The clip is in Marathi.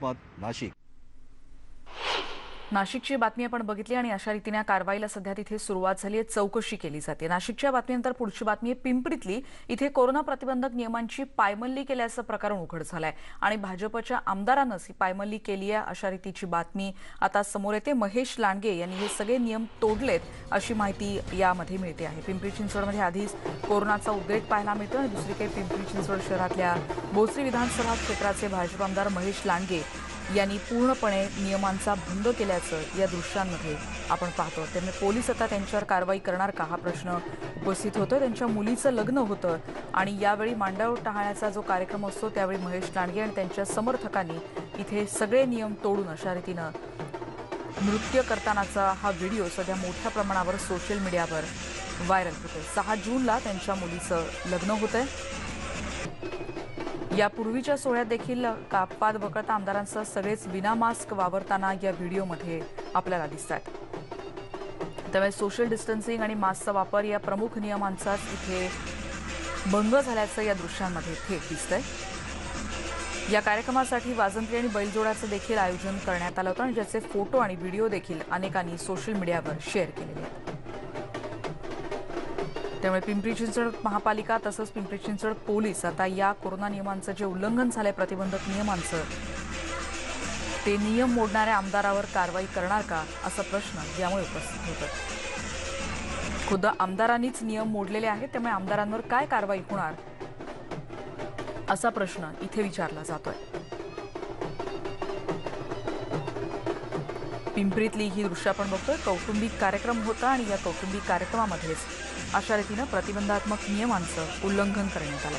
Ahmad Nashik. नाशिकची बातमी आपण बघितली आणि अशा रीतीने कारवाईला सध्या तिथे सुरुवात झाली आहे. चौकशी केली जाते. नाशिकच्या बातमीनंतर पुढची बातमी आहे. पिंपरीतली इथे कोरोना प्रतिबंधक नियमांची पायमल्ली केल्याचं प्रकरण उघड झालंय. आणि भाजपच्या आमदारानंच ही पायमल्ली केली आहे अशा रीतीची बातमी आता समोर येते. महेश लांडगे यांनी हे सगळे नियम तोडलेत अशी माहिती यामध्ये मिळते आहे. पिंपरी चिंचवडमध्ये आधीच कोरोनाचा उद्रेक पाहायला मिळतो आणि दुसरीकडे पिंपरी चिंचवड शहरातल्या भोसरी विधानसभा क्षेत्राचे भाजप आमदार महेश लांडगे यांनी पूर्णपणे नियमांचा भंग केल्याचं या दृश्यांमध्ये आपण पाहतो. त्यामुळे पोलीस आता त्यांच्यावर कारवाई करणार का? हा प्रश्न उपस्थित होतो त्यांच्या मुलीचं लग्न होतं आणि यावेळी मांडव टाळण्याचा जो कार्यक्रम असतो त्यावेळी महेश लांडगे आणि त्यांच्या समर्थकांनी इथे सगळे नियम तोडून अशा रीतीनं नृत्य करतानाचा हा व्हिडिओ सध्या मोठ्या प्रमाणावर सोशल मीडियावर व्हायरल होतोय. सहा जूनला त्यांच्या मुलीचं लग्न होतंय. यापूर्वीच्या सोहळ्यात देखील कापात वगळता आमदारांसह सगळेच विना मास्क वावरताना या व्हिडिओमध्ये आपल्याला दिसत आहेत त्यामुळे सोशल डिस्टन्सिंग आणि मास्कचा वापर या प्रमुख नियमांचाच इथे भंग झाल्याचं या दृश्यांमध्ये थेट दिसतंय. या कार्यक्रमासाठी वाजंत्री आणि बैलजोडाचं देखील आयोजन करण्यात आलं होतं आणि ज्याचे फोटो आणि व्हिडिओ देखील अनेकांनी सोशल मीडियावर शेअर केलेले आहेत. त्यामुळे पिंपरी चिंचवड महापालिका तसंच पिंपरी चिंचवड पोलीस आता या कोरोना नियमांचं जे उल्लंघन झालंय प्रतिबंधक नियमांचं ते नियम मोडणाऱ्या आमदारावर कारवाई करणार का असा प्रश्न यामुळे उपस्थित होतो खुद्द आमदारांनीच नियम मोडलेले आहेत त्यामुळे आमदारांवर काय कारवाई होणार असा प्रश्न इथे विचारला जातोय. पिंपरीतली ही दृश्य आपण बघतोय. कौटुंबिक कार्यक्रम होता आणि या कौटुंबिक कार्यक्रमामध्येच अशा रीतीनं प्रतिबंधात्मक नियमांचं उल्लंघन करण्यात आलं.